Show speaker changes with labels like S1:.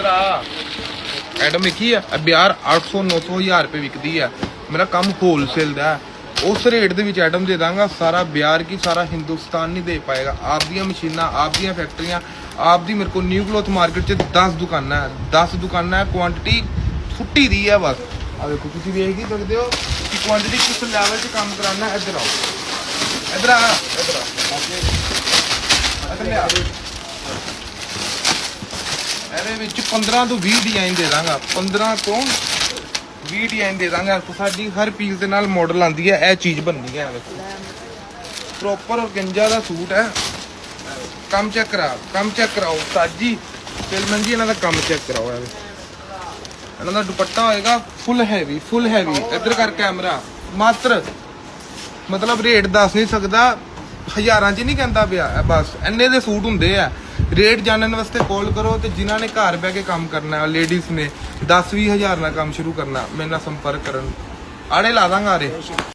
S1: ਇਧਰ ਆ ਐਟਮ ਲਿਖੀ ਆ। ਇਹ ਬਿਆਰ 800 900 ਹਜ਼ਾਰ ਰੁਪਏ ਵਿਕਦੀ ਆ। ਮੇਰਾ ਕੰਮ ਹੋਲਸੇਲ ਦਾ ਹੈ। ਉਸ ਰੇਟ ਦੇ ਵਿੱਚ ਆਈਟਮ ਦੇ ਦਾਂਗਾ। ਸਾਰਾ ਬਿਆਰ ਕੀ ਸਾਰਾ ਹਿੰਦੁਸਤਾਨ ਨਹੀਂ ਦੇ ਪਾਏਗਾ। ਆਪ ਦੀਆਂ ਮਸ਼ੀਨਾਂ ਆਪ ਦੀਆਂ ਫੈਕਟਰੀਆਂ ਆਪ ਦੀ ਮੇਰੇ ਕੋਲ ਨਿਊ ਕਲੋਥ ਮਾਰਕੀਟ 'ਚ 10 ਦੁਕਾਨਾਂ ਹੈ। 10 ਦੁਕਾਨਾਂ ਹੈ। ਕੁਆਂਟੀਟੀ ਫੁੱਟੀ ਦੀ ਹੈ ਬਸ। ਆ ਵੇਖੋ ਤੁਸੀਂ ਵੇਖ ਹੀ ਸਕਦੇ ਹੋ ਕਿ ਕੁਆਂਟੀਟੀ ਕਿਸ ਲੈਵਲ 'ਚ ਕੰਮ ਕਰਾਉਣਾ ਹੈ। ਇੱਧਰ ਆਓ। ਇੱਧਰ ਆ। ਇੱਧਰ ਆ। ਇੱਧਰ ਲਿਆ। ਇਹਦੇ ਵਿੱਚ 15 ਤੋਂ 20 ਡਿਜ਼ਾਈਨ ਦੇ ਦਾਂਗਾ। 15 ਤੋਂ 20 ਡਿਜ਼ਾਈਨ ਦੇ ਦਾਂਗਾ। ਸਾਡੀ ਹਰ ਪੀਸ ਦੇ ਨਾਲ ਮਾਡਲ ਆਂਦੀ ਹੈ, ਇਹ ਚੀਜ਼ ਬਣਦੀ ਹੈ, ਇਹ ਵੇਖੋ ਪ੍ਰੋਪਰ ਔਰਗੰਜਾ ਦਾ ਸੂਟ ਹੈ। ਕੰਮ ਚੈੱਕ ਕਰਾਓ ਕੰਮ ਚੈੱਕ ਕਰਾਓ। ਸਾਜੀ ਫਿਲਮਨ ਜੀ, ਇਹਨਾਂ ਦਾ ਕੰਮ ਚੈੱਕ ਕਰਾਓ, ਇਹ ਇਹਨਾਂ ਦਾ ਦੁਪੱਟਾ ਹੋਏਗਾ ਫੁੱਲ ਹੈਵੀ ਫੁੱਲ ਹੈਵੀ ਇੱਧਰ ਕਰ ਕੈਮਰਾ ਮਾਤਰ, ਮਤਲਬ ਰੇਟ ਦੱਸ ਨਹੀਂ ਸਕਦਾ। ਹਜ਼ਾਰਾਂ 'ਚ ਨਹੀਂ ਕਹਿੰਦਾ ਪਿਆ ਬਸ। ਐਨੇ ਦੇ ਸੂਟ ਹੁੰਦੇ ਆ। ਰੇਟ ਜਾਣਨ ਵਾਸਤੇ ਕਾਲ ਕਰੋ ਤੇ ਜਿਨ੍ਹਾਂ ਨੇ ਘਰ ਬਹਿ ਕੇ ਕੰਮ ਕਰਨਾ ਲੇਡੀਜ਼ ਨੇ 10 20 ਹਜ਼ਾਰ ਨਾਲ ਕੰਮ ਸ਼ੁਰੂ ਕਰਨਾ, ਮੇਰੇ ਨਾਲ ਸੰਪਰਕ ਕਰਨ। ਆੜੇ ਲਾ ਦਾਂਗਾ ਆਰੇ